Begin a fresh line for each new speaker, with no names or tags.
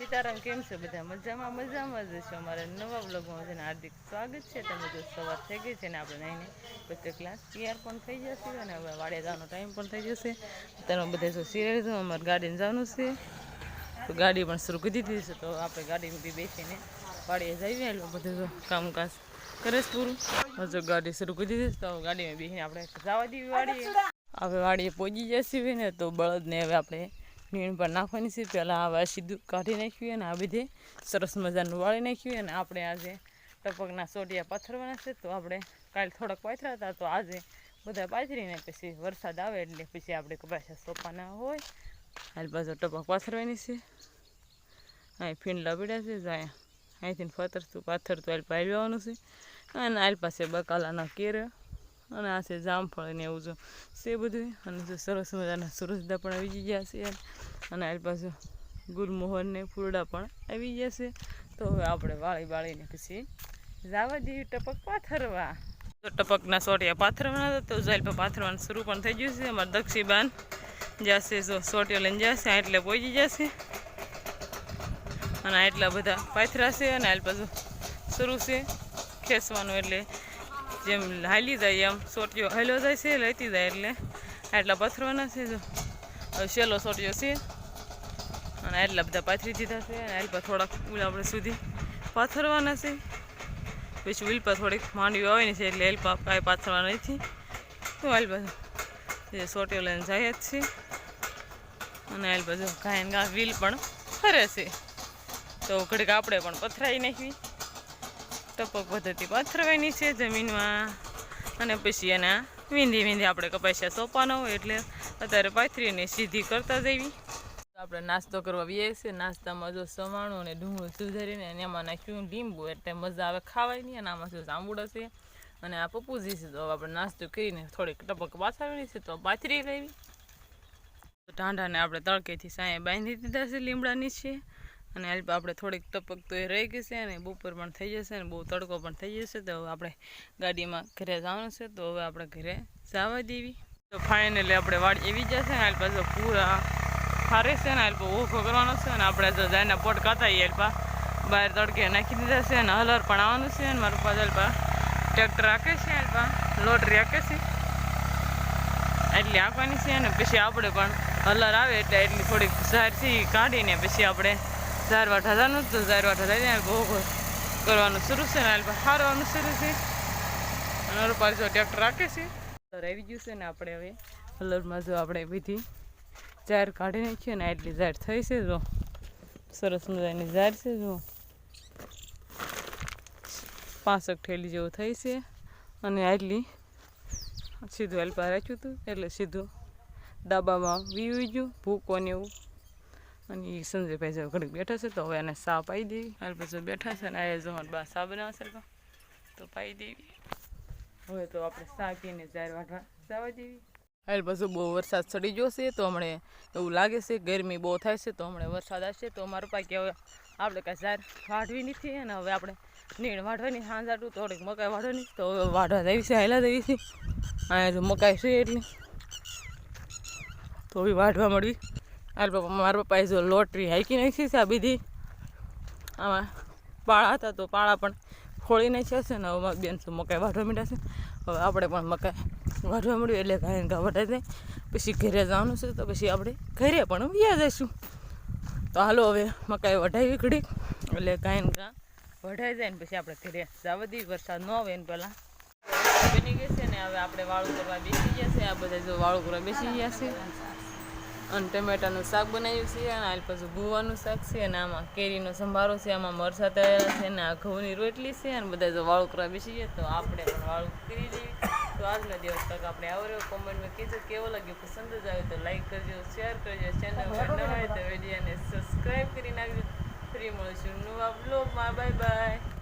સીતારામ કેમ છે બધા? મજામાં મજામાં જ છો અમારે નવા બ્લોગમાં છે હાર્દિક સ્વાગત છે. તમે જો સવાર થઈ ગઈ છે ને આપણે નહીં પછી ક્લાસ તૈયાર પણ થઈ જશે અને હવે વાડે જવાનો ટાઈમ પણ થઈ જશે. અત્યારે બધા જો સિરિયલ છે અમારે ગાડીને જવાનું છે. તો ગાડી પણ શરૂ કરી દીધી છે તો આપણે ગાડીમાં બી બેસીને વાડીએ જઈએ એટલે બધું જો કામકાજ કરે છે પૂરું. હજુ ગાડી શરૂ કરી દીધી તો ગાડીમાં બેસીને આપણે જવા દેવી વાડીએ. હવે વાડીએ પહોંચી જશે ને તો બળદને હવે આપણે નીણ પર નાખવાની છે. પહેલાં આવા સીધું કાઢી નાખ્યું અને આ બધે સરસ મજાનું વાળી નાખ્યું અને આપણે આજે ટપકના સોટિયા પાથરવાના છે. તો આપણે કાલે થોડાક પાથરા હતા તો આજે બધા પાથરીને પછી વરસાદ આવે એટલે પછી આપણે કપાસા સોપાના હોય. હાલ પાછો ટપક પાથરવાની છે. અહીં ફીંડલા પીડ્યા છે. જાય અહીંથી પાથર તો હાલ પાડવાનું છે. અને હાલ પાસે બકાલાના કેર અને આ છે જામફળ ને એવું જો છે બધું. અને જો સરસ મજાના સુરજદા પણ આવી ગયા છે અને આ પાછું ગુલમોહર ને ફૂલડા પણ આવી ગયા છે. તો હવે આપણે વાળી વાળીને પછી જવા દઈએ ટપક પાથરવા. તો ટપકના સોટિયા પાથરવાના હતા. તો પર પાથરવાનું શરૂ પણ થઈ ગયું છે. અમારા દક્ષીબાન જશે જો સોટિયો લઈને જશે એટલે પહોંચી જશે અને એટલા બધા પાથરા છે અને આલ પાછું શરૂ છે ખેંચવાનું એટલે જેમ હાલી જાય એમ, સોટીઓ હાલ્યો જાય છે, લેતી જાય એટલે. આટલા પથરવાના છે જો. છેલ્લો સોટીઓ છે. અને આટલા બધા પાથરી દીધા છે. અને આટલા થોડાક ઉલ આપણે સુધી પાથરવાના છે. પછી ઉલપા થોડીક માંડવી આવે ને છે, એટલે એલપા કાંઈ પાથરવા નથી. તો બાજુ જે સોટીઓ લઈને જાય જ છે. અને હાલ બાજુ ગાય ગા વ્હીલ પણ ફરે છે. તો ઘડીક આપણે પણ પથરાઈ નાખવી. ટપક પદ્ધતિ પથરવાની છે જમીનમાં. અને પછી એના વીંધી વીંધી આપણે કપાસિયા સોંપવાનો હોય એટલે અત્યારે પાથરીને સીધી કરતા જઈવી આપણે નાસ્તો કરવા આવીએ છીએ. નાસ્તામાં જો સવાણું અને ડુંગળું સુધારીને અને એમાં નાખ્યું લીંબુ એટલે મજા આવે ખાવાની અને આમાં શું જાંબુડા છે અને આ પપ્પુજી છે. તો આપણે નાસ્તો કરીને થોડીક ટપક પાથરવાની છે તો પાથરી લેવી. તો ટાંડાને આપણે તડકેથી સાંય બાંધી દીધા છે લીમડાની છે. અને હાલ આપણે થોડીક ટપક તો એ રહી ગઈ છે અને બપોર પણ થઈ જશે અને બહુ તડકો પણ થઈ જશે. તો હવે આપણે ગાડીમાં ઘરે જવાનું છે. તો હવે આપણે ઘરે જવા દેવી. તો ફાઇનલી આપણે વાડી એવી જશે ને હાલ પાછો પૂરા ફારે છે ને હાલ ઓખો કરવાનો છે અને આપણે તો જાયના પોટ કાતા હાલ પા. બહાર તડકે નાખી દીધા છે અને હલર પણ આવવાનું છે અને મારું પાછળ પા ટ્રેક્ટર રાખે છે હાલ લોટરી રાખે છે. એટલી આંકવાની છે અને પછી આપણે પણ હલર આવે એટલે એટલી થોડીક ઝારથી કાઢીને પછી આપણે ઝાર વાઠા જવાનું તો ઝાર વાઠા થઈ જાય. બહુ કરવાનું શરૂ છે ને, હાલ હારવાનું શરૂ છે. અને પાછો ટ્રેક્ટર રાખે છે. હલર આવી ગયું છે ને આપણે હવે. હલરમાં જો આપણે બધી ઝાર કાઢી નાખીએ ને એટલી ઝાર થઈ છે જો. સરસ મજાની ઝાર છે જો. પાંસઠ ઠેલી જેવું થઈ છે. અને આટલી સીધું હેલ્પા રાખ્યું હતું. એટલે સીધું ડાબામાં વીવી ગયું, ભૂકો ને એવું. અને એ સંજયભાઈ જો ઘડીક બેઠા છે તો હવે એને સા પાઈ દેવી. હાલ પછી બેઠા છે ને આ જો બા સા બનાવશે તો. તો પાઈ દેવી. હવે તો આપણે સા પીને ચાર વાઢવા જવા દેવી. હાલ પછી બહુ વરસાદ ચડી ગયો છે તો હમણે એવું લાગે છે ગરમી બહુ થાય છે તો હમણે વરસાદ આવશે તો મારું પાકી હવે આપણે કાંઈ ઝાર વાઢવી નથી અને હવે આપણે નીણ વાઢવાની સાંજાટું થોડીક મકાઈ વાઢવાની. તો હવે વાઢવા દેવી છે હાલા દેવી છે. અહીંયા મકાઈ છે એટલી. તો બી વાઢવા મળવી. હાલ પપ્પા મારા પપ્પાએ જો લોટરી હાઈકી નાખી છે આ બીજી આમાં પાળા હતા તો પાળા પણ ખોળી નાખ્યા છે ને હવે બેન શું મકાઈ વાઢવા માંડ્યા છે. હવે આપણે પણ મકાઈ વાઢવા મળ્યું એટલે ગાય ઘા વઢાઈ જાય પછી ઘરે જવાનું છે તો પછી આપણે ઘરે પણ વ્યા જઈશું. તો હાલો હવે મકાઈ વઢાવી ઘડી એટલે ગાય ઘા વઢાઈ જાય ને પછી આપણે ઘરે જવા દઈએ વરસાદ ન આવે ને પહેલાં. બની ગઈ છે ને હવે આપણે વાળું કરવા બેસી ગયા છે. આ બધા જો વાળું કરવા બેસી ગયા છે. અને ટમેટાનું શાક બનાવ્યું છે અને આ પાછું ગુવાનું શાક છે અને આમાં કેરીનો સંભારો છે, આમાં મરચાં તળેલા છે અને આ ઘઉંની રોટલી છે અને બધા જો વાળું કરવા બેસી ગયા તો આપણે પણ વાળું કરી દઈએ તો આજનો દિવસ તક આપણે આવ્યો કોમેન્ટમાં કીધો. કેવો લાગ્યો? પસંદ જ આવ્યો તો લાઈક કરજો શેર કરજો. ચેનલ પર નવા તો વિડીયોને સબસ્ક્રાઈબ કરી નાખજો. ફ્રી મળશું નવા બ્લોગમાં બાય બાય